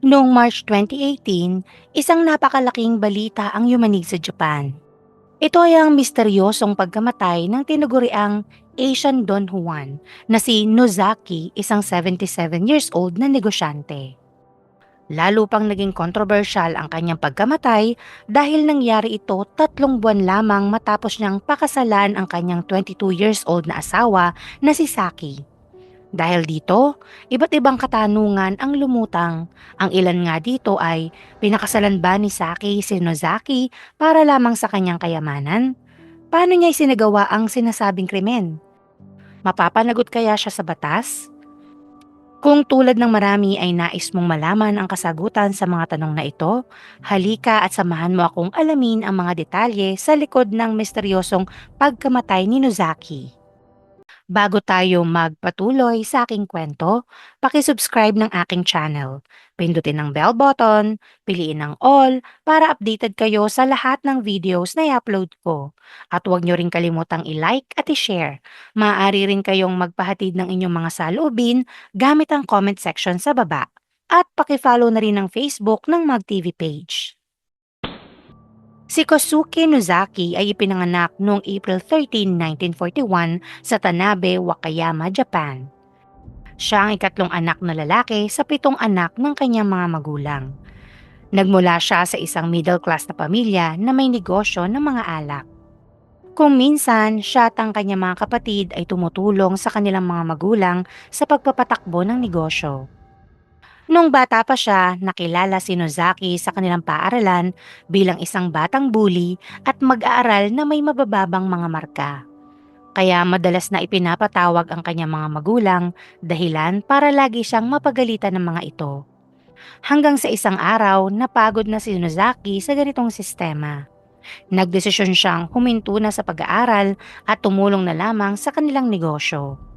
Noong March 2018, isang napakalaking balita ang yumanig sa Japan. Ito ay ang misteryosong pagkamatay ng tinaguriang Asian Don Juan na si Nozaki, isang 77 years old na negosyante. Lalo pang naging kontrobersyal ang kanyang pagkamatay dahil nangyari ito tatlong buwan lamang matapos niyang pakasalan ang kanyang 22 years old na asawa na si Saki. Dahil dito, iba't ibang katanungan ang lumutang. Ang ilan nga dito ay pinakasalan ba ni Saki si Nozaki para lamang sa kanyang kayamanan? Paano niya isinagawa ang sinasabing krimen? Mapapanagot kaya siya sa batas? Kung tulad ng marami ay nais mong malaman ang kasagutan sa mga tanong na ito, halika at samahan mo akong alamin ang mga detalye sa likod ng misteryosong pagkamatay ni Nozaki. Bago tayo magpatuloy sa aking kwento, pakisubscribe ng aking channel. Pindutin ang bell button, piliin ang all para updated kayo sa lahat ng videos na i-upload ko. At huwag nyo rin kalimutang i-like at i-share. Maaari rin kayong magpahatid ng inyong mga saloobin gamit ang comment section sa baba. At pakifollow na rin ang Facebook ng MagTV page. Si Kosuke Nozaki ay ipinanganak noong April 13, 1941 sa Tanabe, Wakayama, Japan. Siya ang ikatlong anak na lalaki sa pitong anak ng kanyang mga magulang. Nagmula siya sa isang middle class na pamilya na may negosyo ng mga alak. Kung minsan, siya at ang kanyang mga kapatid ay tumutulong sa kanilang mga magulang sa pagpapatakbo ng negosyo. Nung bata pa siya, nakilala si Nozaki sa kanilang paaralan bilang isang batang bully at mag-aaral na may mabababang mga marka. Kaya madalas na ipinapatawag ang kanyang mga magulang dahilan para lagi siyang mapagalitan ng mga ito. Hanggang sa isang araw, napagod na si Nozaki sa ganitong sistema. Nagdesisyon siyang huminto na sa pag-aaral at tumulong na lamang sa kanilang negosyo.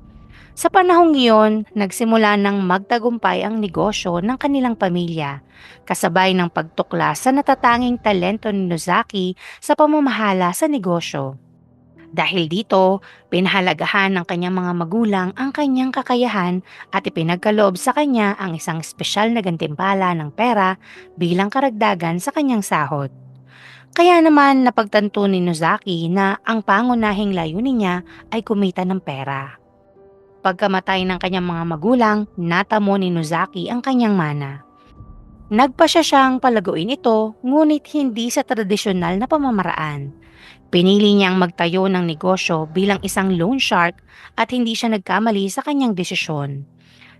Sa panahong iyon, nagsimula ng magtagumpay ang negosyo ng kanilang pamilya, kasabay ng pagtukla sa natatanging talento ni Nozaki sa pamamahala sa negosyo. Dahil dito, pinahalagahan ng kanyang mga magulang ang kanyang kakayahan at ipinagkaloob sa kanya ang isang espesyal na gantimpala ng pera bilang karagdagan sa kanyang sahod. Kaya naman napagtanto ni Nozaki na ang pangunahing layunin niya ay kumita ng pera. Pagkamatay ng kanyang mga magulang, natamo ni Nozaki ang kanyang mana. Nagpa siya siyang palaguin ito, ngunit hindi sa tradisyonal na pamamaraan. Pinili niyang magtayo ng negosyo bilang isang loan shark at hindi siya nagkamali sa kanyang desisyon.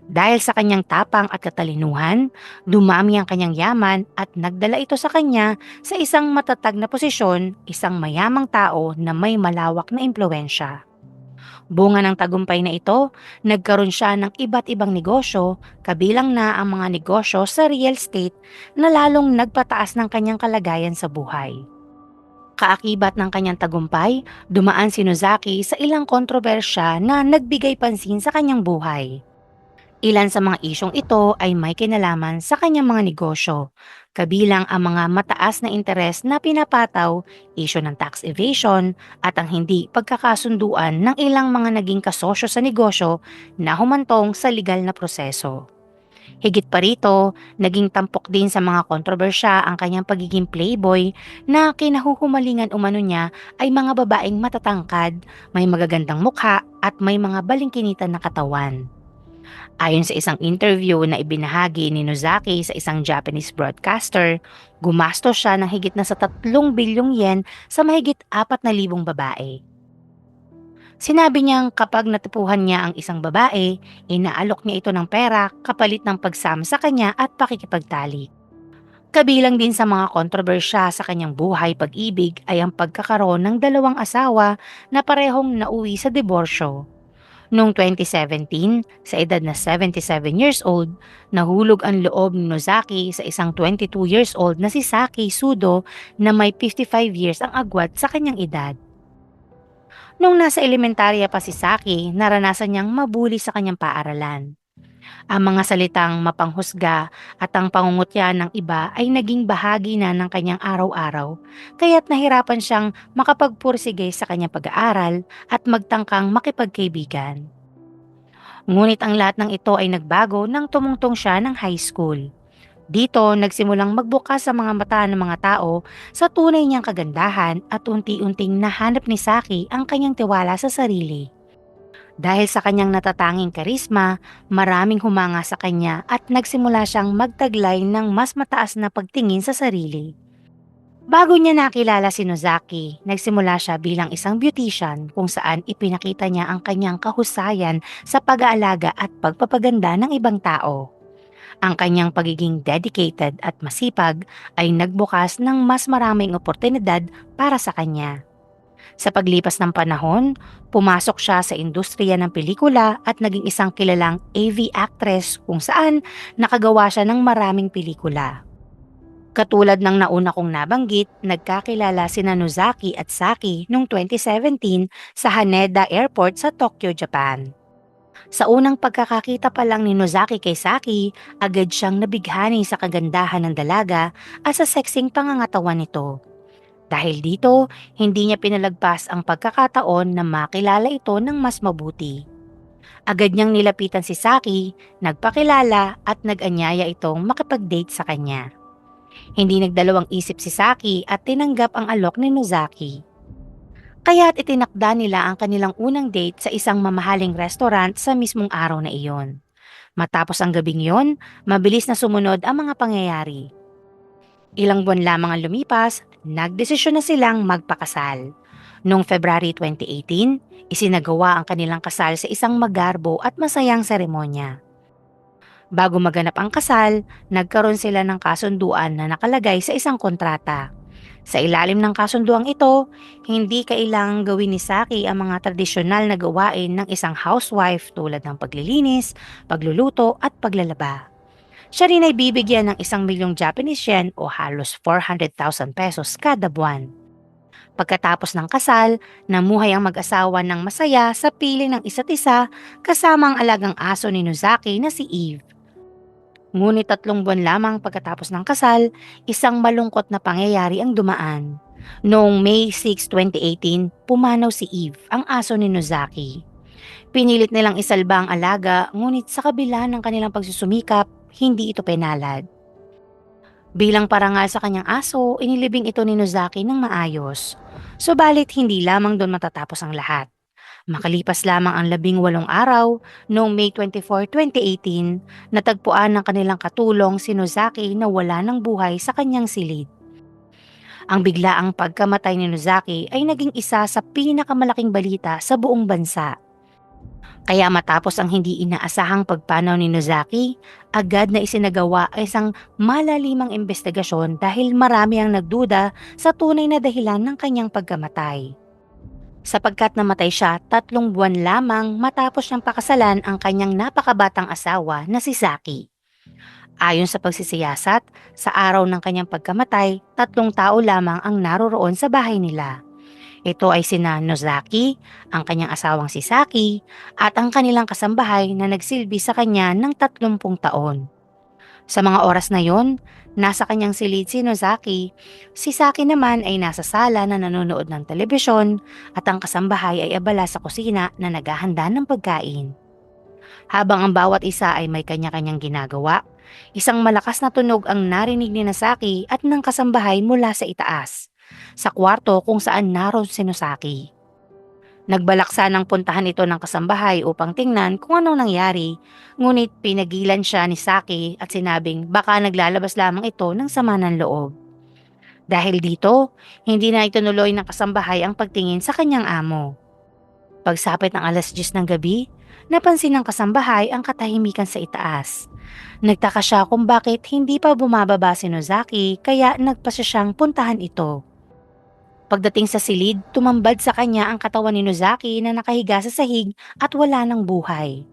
Dahil sa kanyang tapang at katalinuhan, dumami ang kanyang yaman at nagdala ito sa kanya sa isang matatag na posisyon, isang mayamang tao na may malawak na impluensya. Bunga ng tagumpay na ito, nagkaroon siya ng iba't ibang negosyo, kabilang na ang mga negosyo sa real estate na lalong nagpataas ng kanyang kalagayan sa buhay. Kaakibat ng kanyang tagumpay, dumaan si Nozaki sa ilang kontrobersya na nagbigay pansin sa kanyang buhay. Ilan sa mga isyong ito ay may kinalaman sa kanyang mga negosyo, kabilang ang mga mataas na interes na pinapataw, isyo ng tax evasion, at ang hindi pagkakasunduan ng ilang mga naging kasosyo sa negosyo na humantong sa legal na proseso. Higit pa rito, naging tampok din sa mga kontrobersya ang kanyang pagiging playboy na kinahuhumalingan umano niya ay mga babaeng matatangkad, may magagandang mukha at may mga balingkinitan na katawan. Ayon sa isang interview na ibinahagi ni Nozaki sa isang Japanese broadcaster, gumastos siya ng higit na sa 3 bilyong yen sa mahigit 4,000 babae. Sinabi niyang kapag natipuhan niya ang isang babae, inaalok niya ito ng pera kapalit ng pagsama sa kanya at pakikipagtalik. Kabilang din sa mga kontrobersya sa kanyang buhay pag-ibig ay ang pagkakaroon ng dalawang asawa na parehong nauwi sa diborsyo. Noong 2017, sa edad na 77 years old, nahulog ang loob ni Nozaki sa isang 22 years old na si Saki Sudo na may 55 years ang agwat sa kanyang edad. Nung nasa elementarya pa si Saki, naranasan niyang mabuli sa kanyang paaralan. Ang mga salitang mapanghusga at ang pangungutya ng iba ay naging bahagi na ng kanyang araw-araw, kaya't nahirapan siyang makapagpursige sa kanyang pag-aaral at magtangkang makipagkaibigan. Ngunit ang lahat ng ito ay nagbago nang tumungtong siya ng high school. Dito, nagsimulang magbukas sa mga mata ng mga tao sa tunay niyang kagandahan at unti-unting nahanap ni Saki ang kanyang tiwala sa sarili. Dahil sa kanyang natatanging karisma, maraming humanga sa kanya at nagsimula siyang magtaglay ng mas mataas na pagtingin sa sarili. Bago niya nakilala si Nozaki, nagsimula siya bilang isang beautician kung saan ipinakita niya ang kanyang kahusayan sa pag-aalaga at pagpapaganda ng ibang tao. Ang kanyang pagiging dedicated at masipag ay nagbukas ng mas maraming oportunidad para sa kanya. Sa paglipas ng panahon, pumasok siya sa industriya ng pelikula at naging isang kilalang AV actress kung saan nakagawa siya ng maraming pelikula. Katulad ng nauna kong nabanggit, nagkakilala si Nozaki at Saki noong 2017 sa Haneda Airport sa Tokyo, Japan. Sa unang pagkakakita pa lang ni Nozaki kay Saki, agad siyang nabighani sa kagandahan ng dalaga at sa sexing pangangatawan nito. Dahil dito, hindi niya pinalagpas ang pagkakataon na makilala ito ng mas mabuti. Agad niyang nilapitan si Saki, nagpakilala at nag-anyaya itong makipag-date sa kanya. Hindi nagdalawang isip si Saki at tinanggap ang alok ni Nozaki. Kaya't itinakda nila ang kanilang unang date sa isang mamahaling restaurant sa mismong araw na iyon. Matapos ang gabing yon, mabilis na sumunod ang mga pangyayari. Ilang buwan lamang ang lumipas, nagdesisyon na silang magpakasal. Noong February 2018, isinagawa ang kanilang kasal sa isang magarbo at masayang seremonya. Bago maganap ang kasal, nagkaroon sila ng kasunduan na nakalagay sa isang kontrata. Sa ilalim ng kasunduang ito, hindi kailangang gawin ni Saki ang mga tradisyonal na gawain ng isang housewife tulad ng paglilinis, pagluluto at paglalaba. Siya rin ay bibigyan ng isang milyong Japanese yen o halos 400,000 pesos kada buwan. Pagkatapos ng kasal, namuhay ang mag-asawa ng masaya sa piling ng isa't isa kasama ang alagang aso ni Nozaki na si Eve. Ngunit tatlong buwan lamang pagkatapos ng kasal, isang malungkot na pangyayari ang dumaan. Noong May 6, 2018, pumanaw si Eve, ang aso ni Nozaki. Pinilit nilang isalba ang alaga, ngunit sa kabila ng kanilang pagsusumikap, hindi ito penalad. Bilang parangal sa kanyang aso, inilibing ito ni Nozaki ng maayos. Subalit hindi lamang doon matatapos ang lahat. Makalipas lamang ang labing walong araw, noong May 24, 2018, natagpuan ng kanilang katulong si Nozaki na wala ng buhay sa kanyang silid. Ang biglaang pagkamatay ni Nozaki ay naging isa sa pinakamalaking balita sa buong bansa. Kaya matapos ang hindi inaasahang pagpanaw ni Nozaki, agad na isinagawa ang isang malalimang investigasyon dahil marami ang nagduda sa tunay na dahilan ng kanyang pagkamatay sapagkat namatay siya tatlong buwan lamang matapos niyang pakasalan ang kanyang napakabatang asawa na si Saki. Ayon sa pagsisiyasat, sa araw ng kanyang pagkamatay, tatlong tao lamang ang naroroon sa bahay nila. Ito ay sina Nozaki, ang kanyang asawang si Saki, at ang kanilang kasambahay na nagsilbi sa kanya ng 30 taon. Sa mga oras na yon, nasa kanyang silid si Nozaki. Si Saki naman ay nasa sala na nanonood ng telebisyon at ang kasambahay ay abala sa kusina na naghahanda ng pagkain. Habang ang bawat isa ay may kanya-kanyang ginagawa, isang malakas na tunog ang narinig ni Nasaki at ng kasambahay mula sa itaas, sa kwarto kung saan naroon si Nosaki. Nagbalak sanang puntahan ito ng kasambahay upang tingnan kung anong nangyari, ngunit pinagilan siya ni Saki at sinabing baka naglalabas lamang ito ng sama ng loob. Dahil dito, hindi na itinuloy ng kasambahay ang pagtingin sa kanyang amo. Pagsapit ng alas 10 ng gabi, napansin ng kasambahay ang katahimikan sa itaas. Nagtaka siya kung bakit hindi pa bumababa si Nozaki kaya nagpasya siyang puntahan ito. Pagdating sa silid, tumambad sa kanya ang katawan ni Nozaki na nakahiga sa sahig at wala ng buhay.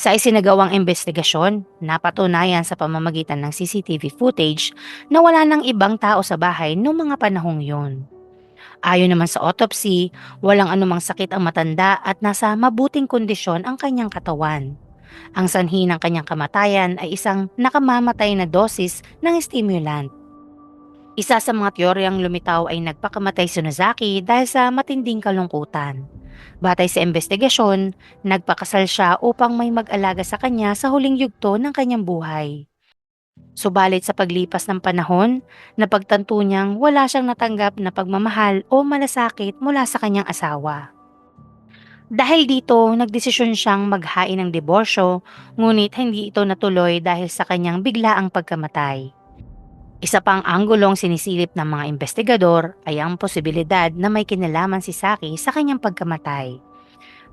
Sa isinagawang investigasyon, napatunayan sa pamamagitan ng CCTV footage na wala ng ibang tao sa bahay noong mga panahong yun. Ayon naman sa autopsy, walang anumang sakit ang matanda at nasa mabuting kondisyon ang kanyang katawan. Ang sanhi ng kanyang kamatayan ay isang nakamamatay na dosis ng stimulant. Isa sa mga teoryang lumitaw ay nagpakamatay si Nozaki dahil sa matinding kalungkutan. Batay sa investigasyon, nagpakasal siya upang may mag-alaga sa kanya sa huling yugto ng kanyang buhay. Subalit sa paglipas ng panahon, napagtanto niyang wala siyang natanggap na pagmamahal o malasakit mula sa kanyang asawa. Dahil dito, nagdesisyon siyang maghain ng diborsyo, ngunit hindi ito natuloy dahil sa kanyang biglaang pagkamatay. Isa pang anggulong sinisilip ng mga investigador ay ang posibilidad na may kinalaman si Saki sa kanyang pagkamatay.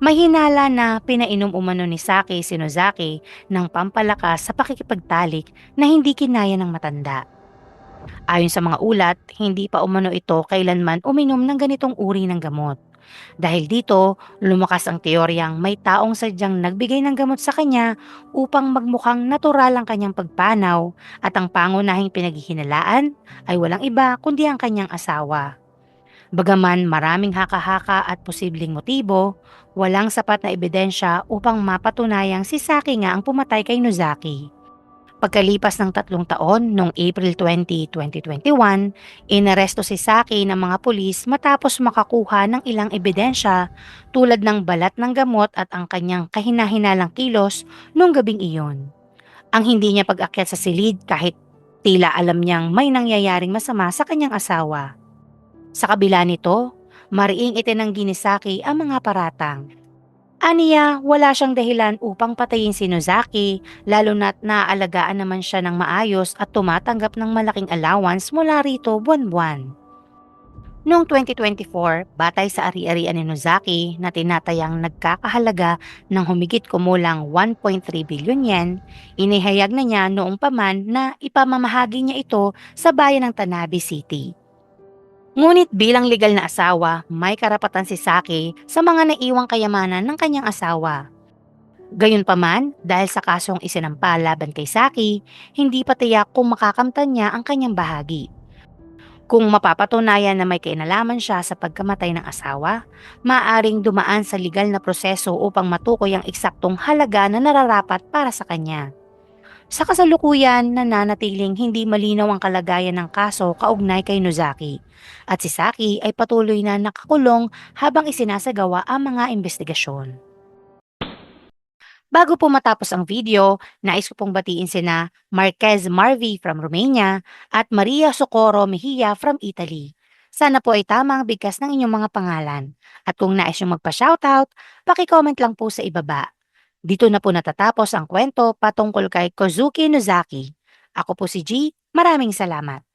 May hinala na pinainom umano ni Saki si Nozaki ng pampalakas sa pakikipagtalik na hindi kinaya ng matanda. Ayon sa mga ulat, hindi pa umano ito kailanman uminom ng ganitong uri ng gamot. Dahil dito, lumakas ang teoryang may taong sadyang nagbigay ng gamot sa kanya upang magmukhang natural ang kanyang pagpanaw at ang pangunahing pinaghihinalaan ay walang iba kundi ang kanyang asawa. Bagaman maraming haka-haka at posibleng motibo, walang sapat na ebidensya upang mapatunayang si Saki nga ang pumatay kay Nozaki. Pagkalipas ng tatlong taon, noong April 20, 2021, inaresto si Saki ng mga pulis matapos makakuha ng ilang ebidensya tulad ng balat ng gamot at ang kanyang kahinahinalang kilos noong gabing iyon. Ang hindi niya pag-akyat sa silid kahit tila alam niyang may nangyayaring masama sa kanyang asawa. Sa kabila nito, mariing itinanggi ni Saki ang mga paratang Aniya, wala siyang dahilan upang patayin si Nozaki, lalo na't naaalagaan naman siya ng maayos at tumatanggap ng malaking allowance mula rito buwan-buwan. Noong 2024, batay sa ari-arian ni Nozaki na tinatayang nagkakahalaga ng humigit kumulang 1.3 billion yen, inihayag na niya noong paman na ipamamahagi niya ito sa bayan ng Tanabe City. Ngunit bilang legal na asawa, may karapatan si Saki sa mga naiwang kayamanan ng kanyang asawa. Gayunpaman, dahil sa kasong isinampa laban kay Saki, hindi pa tiyak kung makakamtan niya ang kanyang bahagi. Kung mapapatunayan na may kainalaman siya sa pagkamatay ng asawa, maaring dumaan sa legal na proseso upang matukoy ang eksaktong halaga na nararapat para sa kanya. Sa kasalukuyan, nananatiling hindi malinaw ang kalagayan ng kaso kaugnay kay Nozaki at si Saki ay patuloy na nakakulong habang isinasagawa ang mga investigasyon. Bago po matapos ang video, nais ko pong batiin sina Marquez Marvi from Romania at Maria Socorro Mejia from Italy. Sana po ay tamang bigkas ng inyong mga pangalan. At kung nais nyo magpa-shoutout, paki-comment lang po sa ibaba. Dito na po natatapos ang kwento patungkol kay Kozuki Nozaki. Ako po si G. Maraming salamat.